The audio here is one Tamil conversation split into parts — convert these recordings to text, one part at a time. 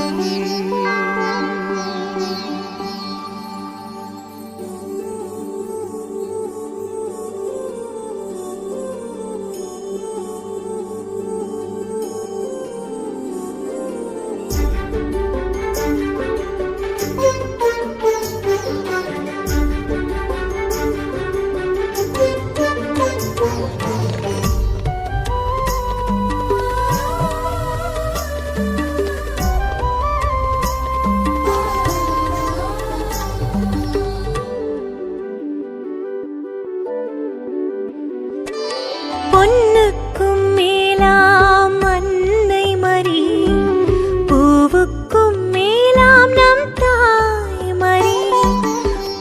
பொன்னுக்கும்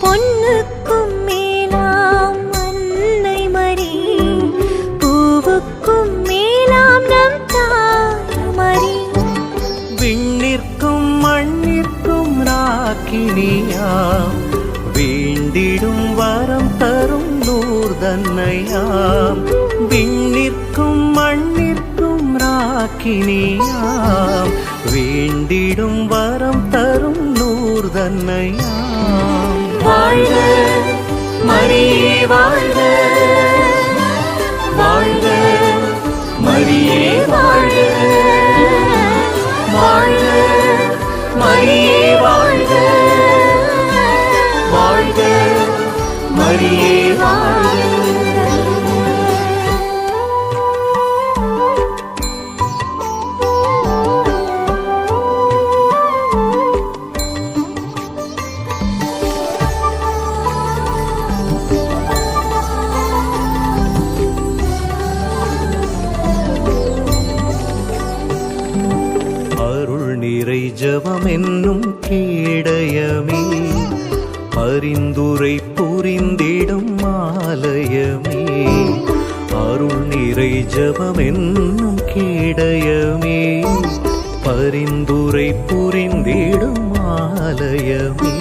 பொன்னுக்கும் மேலாம் அன்னை மறி பூவுக்கும் மேலாம் நம் தாய் விண்ணிற்கும் மண்ணிற்கும் ராக்கினியாம் வேண்டிடும் வரம் தரும் நூர்தன்னையாம் விண்ணிற்கும் மண்ணிற்கும் ராக்கினியாம் வேண்டிடும் வரம் தரும் நூர்தன்னையாம் வாழ்க மரியே வாழ்க. வாழ்க மரியே வாழ்க. வாழ்க மரியே அருள் ஜபம் என்னும் கேடயமே. பரிந்துரை புரிந்திடும் மாலயமே அருள் நிறை ஜபம் என்னும் கேடயமே. பரிந்துரை புரிந்திடும் மாலயமே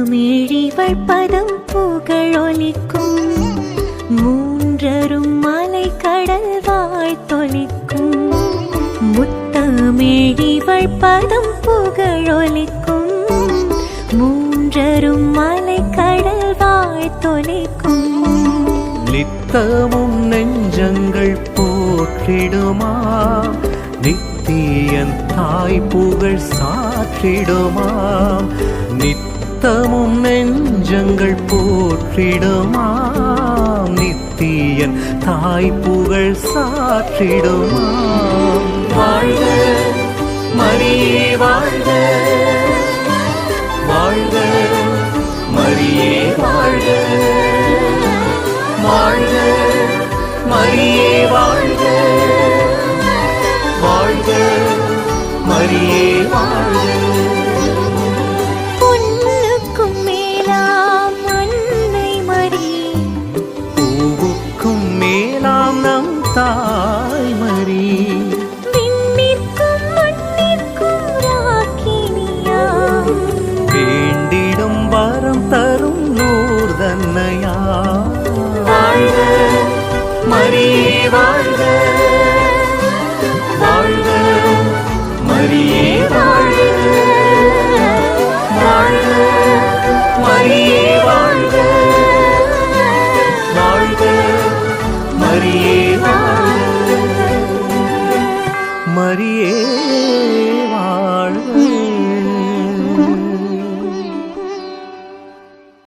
முத்தமிழிவள் பதம் புகழொலிக்கும். மூன்றரும் மலை கடல் வாழ்த்தொலிக்கும் முத்தமிழிவள் பதம் புகழொலிக்கும். மூன்றரும் மலை கடல் வாழ்த்தொலிக்கும் நித்தமும் நெஞ்சங்கள் போற்றிடுமா? நித்தியன் தாய் புகழ் சாற்றிடுமாம் நித்தமும் நெஞ்சங்கள் போற்றிடுமாம் நித்தியன் தாய் புகழ் சாற்றிடுமாம் வாழ்க மரியே வாழ்க வாழ்க. மரியே